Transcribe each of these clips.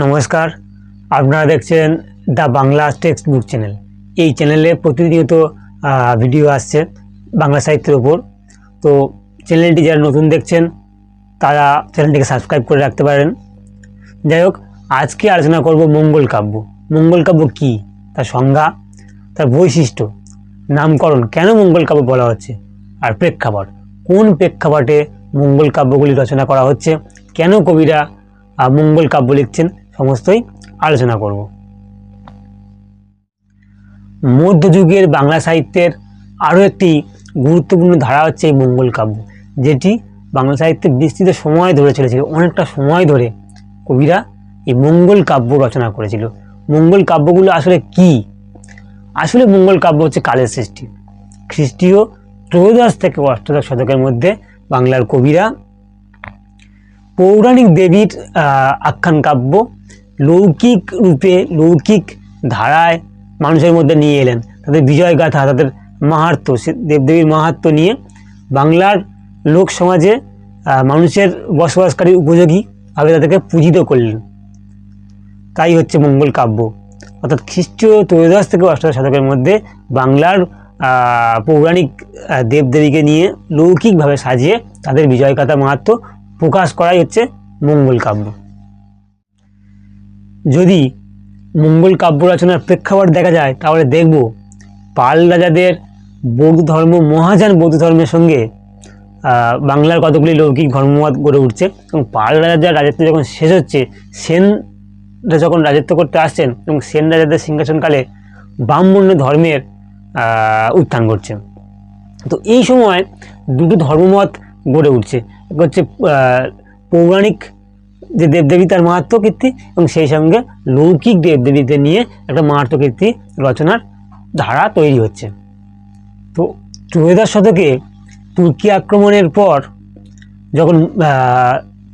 নমস্কার, আপনারা দেখছেন the Bangla textbook channel এই চ্যানেলে প্রতিনিয়ত ভিডিও আসছে বাংলা সাহিত্যের ওপর। তো চ্যানেলটি যারা নতুন দেখছেন, তারা চ্যানেলটিকে সাবস্ক্রাইব করে রাখতে পারেন। যাই হোক, আজকে আলোচনা করব মঙ্গল কাব্য। মঙ্গল কাব্য কী? তার সংজ্ঞা, তার বৈশিষ্ট্য, নামকরণ। কেন মঙ্গল কাব্য বলা হচ্ছে? আর প্রেক্ষাপট, কোন প্রেক্ষাপটে মঙ্গল কাব্যগুলি রচনা করা হচ্ছে? কেন কবিরা মঙ্গল কাব্য লিখছেন? সমস্তই আলোচনা করব। মধ্যযুগের বাংলা সাহিত্যের আরও একটি গুরুত্বপূর্ণ ধারা হচ্ছে এই মঙ্গল কাব্য, যেটি বাংলা সাহিত্যে বিস্তৃত সময় ধরে চলেছিল, অনেকটা সময় ধরে কবিরা এই মঙ্গল কাব্য রচনা করেছিল। মঙ্গল কাব্যগুলো আসলে কি? আসলে মঙ্গল কাব্য হচ্ছে কালের সৃষ্টি। খ্রিস্টীয় ত্রয়োদশ থেকে অষ্টাদশ শতকের মধ্যে বাংলার কবিরা পৌরাণিক দেবীর আখ্যান কাব্য লৌকিক রূপে, লৌকিক ধারায় মানুষের মধ্যে নিয়ে এলেন। তাদের বিজয় গাথা তাদের মাহাত্ম, সে দেবদেবীর মাহাত্ম নিয়ে বাংলার লোক সমাজে মানুষের বসবাসকারী উপযোগীভাবে তাদেরকে পূজিত করলেন। তাই হচ্ছে মঙ্গল কাব্য। অর্থাৎ খ্রিস্টীয় ত্রয়োদশ থেকে অষ্টাদশ শতকের মধ্যে বাংলার পৌরাণিক দেবদেবীকে নিয়ে লৌকিকভাবে সাজিয়ে তাদের বিজয় গাথা মাহাত্ম প্রকাশ করাই হচ্ছে মঙ্গল কাব্য। যদি মঙ্গল কাব্য রচনার প্রেক্ষাপট দেখা যায়, তাহলে দেখব পাল রাজাদের বৌদ্ধ ধর্ম, মহাযান বৌদ্ধ ধর্মের সঙ্গে বাংলার কতগুলি লৌকিক ধর্মমত গড়ে উঠছে এবং পাল রাজার রাজত্ব যখন শেষ হচ্ছে সেনরা যখন রাজত্ব করতে আসছেন এবং সেন রাজাদের সিংহাসনকালে ব্রাহ্মণ্য ধর্মের উত্থান ঘটছে। তো এই সময় দুটো ধর্মমত গড়ে উঠছে। হচ্ছে পৌরাণিক যে দেবদেবী তার মাহাত্ম কীর্তি এবং সেই সঙ্গে লৌকিক দেবদেবীদের নিয়ে একটা মাহাত্ম কীর্তি রচনার ধারা তৈরি হচ্ছে তো ত্রয়োদশ শতকে তুর্কি আক্রমণের পর যখন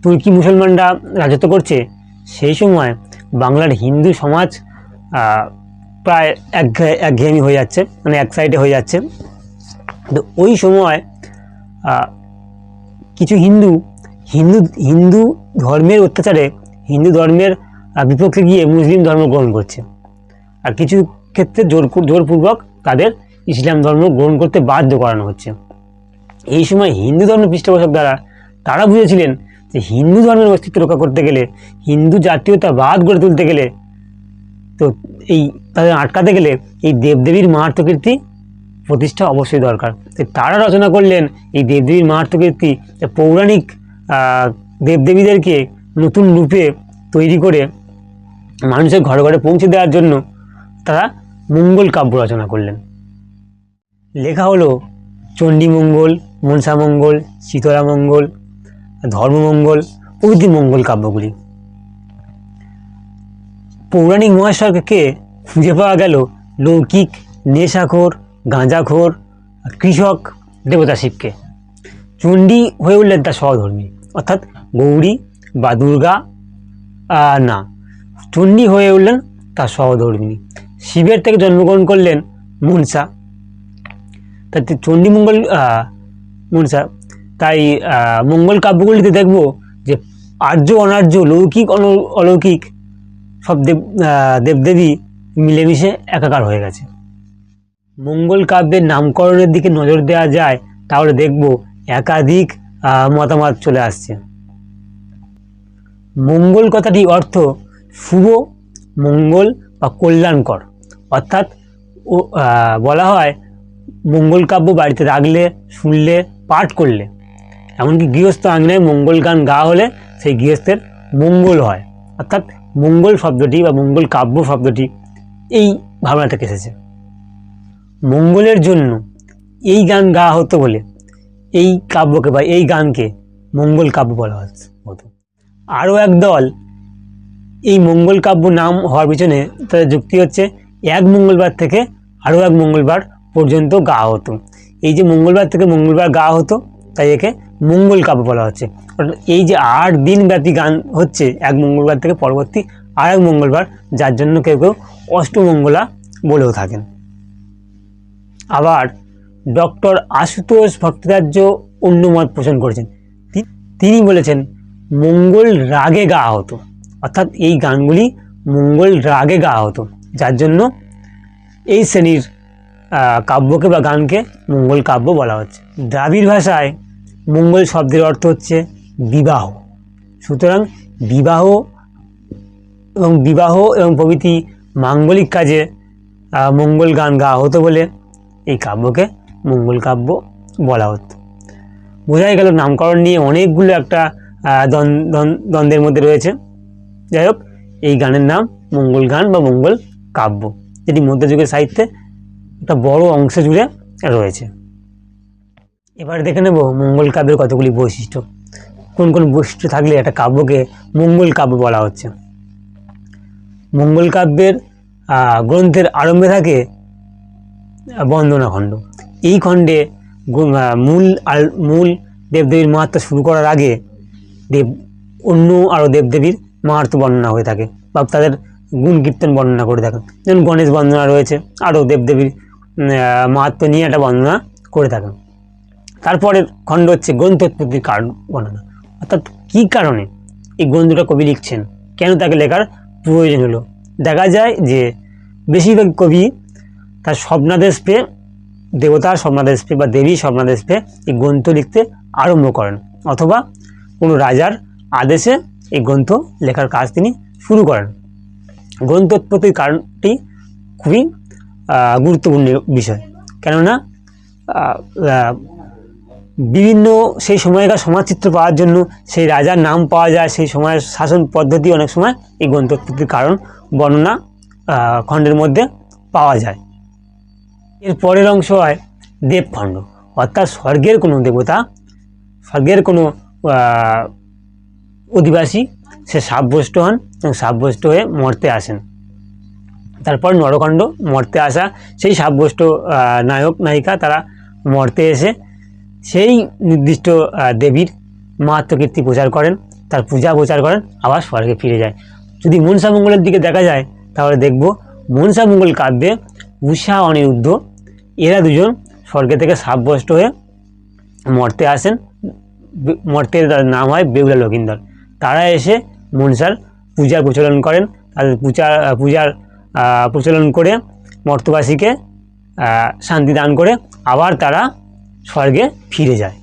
তুর্কি মুসলমানরা রাজত্ব করছে, সেই সময় বাংলার হিন্দু সমাজ প্রায় এক একঘেয়েমি হয়ে যাচ্ছে মানে এক সাইডে হয়ে যাচ্ছে। তো ওই সময় কিছু হিন্দু হিন্দু হিন্দু ধর্মের অত্যাচারে, হিন্দু ধর্মের বিপক্ষে গিয়ে মুসলিম ধর্ম গ্রহণ করছে। আর কিছু ক্ষেত্রে জোর জোরপূর্বক তাদের ইসলাম ধর্ম গ্রহণ করতে বাধ্য করানো হচ্ছে। এই সময় হিন্দু ধর্ম পৃষ্ঠপোষক দ্বারা তারা বুঝেছিলেন যে হিন্দু ধর্মের অস্তিত্ব রক্ষা করতে গেলে, হিন্দু জাতীয়তাবাদ গড়ে তুলতে গেলে, তো এই তাদের আটকাতে গেলে এই দেবদেবীর মাহাত্মকীর্তি প্রতিষ্ঠা অবশ্যই দরকার। তারা রচনা করলেন এই দেবদেবীর মাহাত্মকীর্তি পৌরাণিক দেবদেবীদেরকে নতুন রূপে তৈরি করে মানুষের ঘরে ঘরে পৌঁছে দেওয়ার জন্য তারা মঙ্গল কাব্য রচনা করলেন। লেখা হলো চণ্ডীমঙ্গল, মনসামঙ্গল শীতলামঙ্গল ধর্মমঙ্গল, প্রভৃতি মঙ্গল কাব্যগুলি। পৌরাণিক মহাশয়কে খুঁজে পাওয়া গেল লৌকিক নেশাখোর গাঁজাখোর, কৃষক, দেবতা শিবকে। চণ্ডী হয়ে উঠলেন তার সহধর্মী অর্থাৎ গৌরী বা দুর্গা না। চণ্ডী হয়ে উঠলেন তার সহধর্মিনী শিবের থেকে জন্মগ্রহণ করলেন মনসা। তাতে চণ্ডীমঙ্গল মনসা। তাই মঙ্গল কাব্যগুলিতে দেখব যে আর্য, অনার্য, লৌকিক অলৌকিক সব দেব দেবদেবী মিলেমিশে একাকার হয়ে গেছে। মঙ্গল কাব্যের নামকরণের দিকে নজর দেওয়া যায়, তাহলে দেখব একাধিক মতামত চলে আসছে। মঙ্গল কথাটি অর্থ শুভ, মঙ্গল বা কল্যাণকর। অর্থাৎ বলা হয় মঙ্গল কাব্য বাড়িতে রাখলে, শুনলে, পাঠ করলে। এমনকি গৃহস্থ আঙিনায় মঙ্গল গান গা হলে, সেই গৃহস্থের মঙ্গল হয়। অর্থাৎ মঙ্গল শব্দটি বা মঙ্গল কাব্য শব্দটি এই ভাবনা থেকে এসেছে। মঙ্গলের জন্য এই গান গাওয়া হতো বলে, এই কাব্যকে বা এই গানকে মঙ্গল কাব্য বলা হতো। আরও এক দল এই মঙ্গল কাব্য নাম হওয়ার পিছনে তাদের যুক্তি হচ্ছে, এক মঙ্গলবার থেকে আরও এক মঙ্গলবার পর্যন্ত গাওয়া হতো। এই যে মঙ্গলবার থেকে মঙ্গলবার গাওয়া হতো, তাই একে মঙ্গল কাব্য বলা হচ্ছে। এই যে আট দিন ব্যাপী গান হচ্ছে এক মঙ্গলবার থেকে পরবর্তী আর এক মঙ্গলবার, যার জন্য কেউ কেউ অষ্টমঙ্গলা বলেও থাকেন। আবার ডক্টর আশুতোষ ভট্টাচার্য অন্য মত পোষণ করেছেন। তিনি বলেছেন, মঙ্গল রাগে গাওয়া হতো অর্থাৎ এই গানগুলি মঙ্গল রাগে গাওয়া হতো যার জন্য এই শ্রেণির কাব্যকে বা গানকে মঙ্গল কাব্য বলা হচ্ছে। দ্রাবিড় ভাষায় মঙ্গল শব্দের অর্থ হচ্ছে বিবাহ। সুতরাং বিবাহ এবং বিবাহ এবং প্রভৃতি মাঙ্গলিক কাজে মঙ্গল গান গাওয়া হতো বলে এই কাব্যকে মঙ্গল কাব্য বলা হতো। বোঝাই গেল নামকরণ নিয়ে অনেকগুলো একটা দ্বন্দ্বের মধ্যে রয়েছে। যাই হোক, এই গানের নাম মঙ্গল গান বা মঙ্গল কাব্য, যেটি মধ্যযুগের সাহিত্যে একটা বড় অংশ জুড়ে রয়েছে। এবার দেখে নেব মঙ্গল কাব্যের কতগুলি বৈশিষ্ট্য। কোন কোন বৈশিষ্ট্য থাকলে একটা কাব্যকে মঙ্গল কাব্য বলা হচ্ছে? মঙ্গল কাব্যের গ্রন্থের আরম্ভে থাকে বন্দনা খণ্ড। এই খণ্ডে মূল মূল দেবদেবীর মাহাত্মা শুরু করার আগে দেব, অন্য আরও দেবদেবীর মাহাত্ম বর্ণনা হয়ে থাকে বা তাদের গুণ কীর্তন বর্ণনা করে থাকেন যেমন গণেশ বন্দনা রয়েছে আরও দেবদেবীর মাহাত্ম নিয়ে একটা বর্ণনা করে থাকেন তারপরের খণ্ড হচ্ছে গ্রন্থোৎপত্তির কারণ বর্ণনা। অর্থাৎ কী কারণে এই গ্রন্থটা কবি লিখছেন? কেন তাকে লেখার প্রয়োজন হলো? দেখা যায় যে বেশিরভাগ কবি তার স্বপ্নাদেশ পেয়ে দেবতার স্বপ্নাদেশ পেয়ে বা দেবীর স্বপ্নাদেশ পেয়ে এই গ্রন্থ লিখতে আরম্ভ করেন। অথবা কোনো রাজার আদেশে এই গ্রন্থ লেখার কাজ তিনি শুরু করেন। গ্রন্থোৎপত্তির কারণটি খুবই গুরুত্বপূর্ণ বিষয়। কেননা বিভিন্ন সেই সময়কার সমাজচিত্র পাওয়ার জন্য সেই রাজার নাম পাওয়া যায়, সেই সময়ের শাসন পদ্ধতি অনেক সময় এই গ্রন্থোৎপত্তির কারণ, বর্ণনা খণ্ডের মধ্যে পাওয়া যায়। এর পরের অংশ হয় দেবখণ্ড। অর্থাৎ স্বর্গের কোনো দেবতা, স্বর্গের কোনো অধিবাসী, সে সাব্যস্ত হন এবং সাব্যস্ত হয়ে মর্তে আসেন। তারপর নরখণ্ড মর্তে আসা, সেই সাব্যস্ত নায়ক, নায়িকা তারা মর্তে এসে সেই নির্দিষ্ট দেবীর মাহাত্মকীর্তি প্রচার করেন, তার পূজা প্রচার করেন, আবার স্বর্গে ফিরে যায়। যদি মনসা মঙ্গলের দিকে দেখা যায়, তাহলে দেখব মনসা মঙ্গল কাব্যে উষা অনিরুদ্ধ। এরা দুজন স্বর্গে থেকে সাব্যস্ত হয়ে মর্তে আসেন। মর্তের তার নাম হয় বেউলা লকিন্দর তারা এসে মনসার পূজার প্রচলন করেন। তাদের পূজা, পূজার প্রচলন করে মর্তবাসীকে শান্তি দান করে আবার তারা স্বর্গে ফিরে যায়।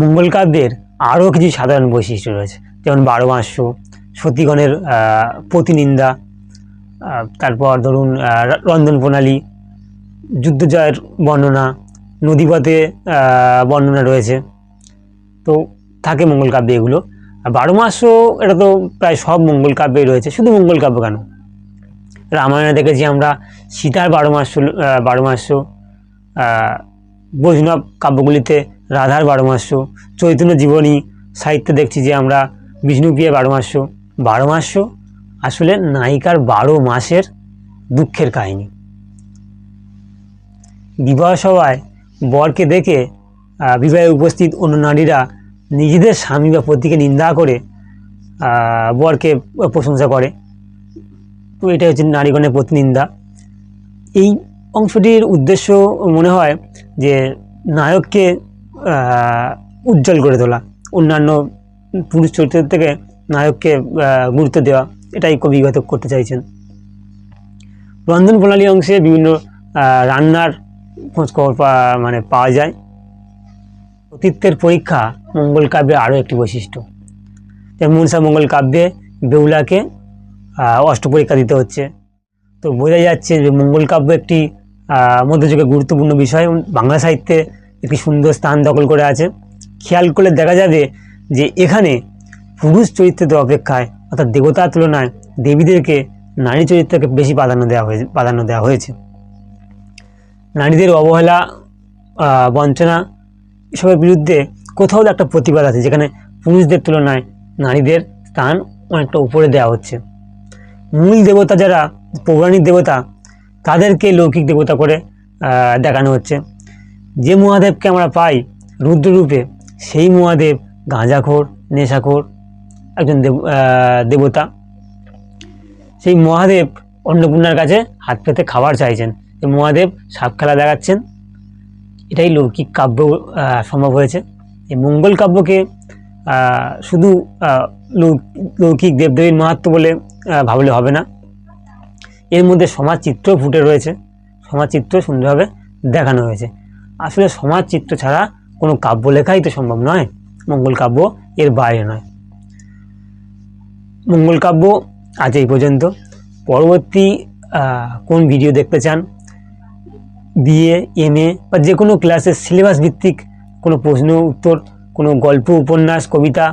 মঙ্গল কাব্যের আরও কিছু সাধারণ বৈশিষ্ট্য রয়েছে। যেমন বারোমাস্য সতীগণের প্রতিনিন্দা তারপর ধরুন রন্ধন প্রণালী, যুদ্ধজয়ের বর্ণনা, নদীপথে বর্ণনা রয়েছে। তো থাকে মঙ্গল কাব্যে এগুলো। আর বারো মাসও এটা তো প্রায় সব মঙ্গল কাব্যেই রয়েছে, শুধু মঙ্গল কাব্য কেন? রামায়ণে দেখেছি আমরা সীতার বারো মাস বারো মাস্য বৈষ্ণব কাব্যগুলিতে রাধার বারো মাস্য চৈতন্য জীবনী সাহিত্যে দেখছি যে আমরা বিষ্ণুপ্রিয়া বারো মাস্য বারো মাস্য আসলে নায়িকার বারো মাসের দুঃখের কাহিনী। বিবাহ সভায় বরকে দেখে বিবাহে উপস্থিত অন্য নারীরা নিজেদের স্বামী বা পতিকে নিন্দা করে বরকে প্রশংসা করে। তো এটা হচ্ছে নারীগণের প্রতিনিন্দা এই অংশটির উদ্দেশ্য মনে হয় যে নায়ককে উজ্জ্বল করে তোলা, অন্যান্য পুরুষ চরিত্র থেকে নায়ককে গুরুত্ব দেওয়া। এটাই কবি হয়তো করতে চাইছেন। রন্ধন প্রণালী অংশে বিভিন্ন রান্নার খোঁজ খবর পা- মানে পাওয়া যায়। অতীতের পরীক্ষা মঙ্গল কাব্যের আরও একটি বৈশিষ্ট্য। যেমন মনসা মঙ্গল কাব্যে বেউলাকে অষ্ট পরীক্ষা দিতে হচ্ছে। তো বোঝা যাচ্ছে যে মঙ্গল কাব্য একটি মধ্যযুগে গুরুত্বপূর্ণ বিষয়। বাংলা সাহিত্যে একটি সুন্দর স্থান দখল করে আছে। খেয়াল করলে দেখা যাবে যে এখানে পুরুষ চরিত্রের অপেক্ষায় অর্থাৎ দেবতার তুলনায় দেবীদেরকে নারী চরিত্রকে বেশি প্রাধান্য দেওয়া হয়েছে প্রাধান্য দেওয়া হয়েছে। নারীদের অবহেলা বঞ্চনা এসবের বিরুদ্ধে কোথাও একটা প্রতিবাদ আছে, যেখানে পুরুষদের তুলনায় নারীদের স্থান অনেকটা উপরে দেওয়া হচ্ছে। মূল দেবতা যারা, পৌরাণিক দেবতা, তাদেরকে লৌকিক দেবতা করে দেখানো হচ্ছে। যে মহাদেবকে আমরা পাই রুদ্ররূপে, সেই মহাদেব গাঁজাখোর, নেশাখোর একজন দেব দেবতা। সেই মহাদেব অন্নপূর্ণার কাছে হাত পেতে খাবার চাইছেন। মহাদেব সাপ খেলা দেখাচ্ছেন। এটাই লৌকিক কাব্য সম্ভব হয়েছে। এই মঙ্গল কাব্যকে শুধু লৌকিক দেবদেবীর মাহাত্ম বলে ভাবলে হবে না। এর মধ্যে সমাজ চিত্র ফুটে রয়েছে। সমাজ চিত্র সুন্দরভাবে দেখানো হয়েছে। আসলে সমাজ চিত্র ছাড়া কোনো কাব্য লেখাই তো সম্ভব নয়। মঙ্গল কাব্য এর বাইরে নয়। মঙ্গল কাব্য আজ এই পর্যন্ত। পরবর্তী কোন ভিডিও দেখতে চান? বিএ এম এ বা যে কোনো ক্লাসের সিলেবাস ভিত্তিক কোনো প্রশ্ন, উত্তর, কোনো গল্প, উপন্যাস, কবিতা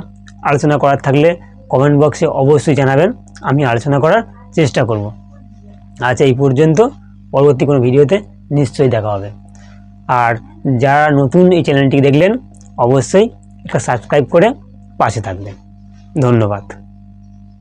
আলোচনা করার থাকলে কমেন্ট বক্সে অবশ্যই জানাবেন। আমি আলোচনা করার চেষ্টা করব। আজ এই পর্যন্ত। পরবর্তী কোনো ভিডিওতে নিশ্চয়ই দেখা হবে। আর যারা নতুন এই চ্যানেলটি দেখলেন, অবশ্যই একটা সাবস্ক্রাইব করে পাশে থাকবেন। ধন্যবাদ।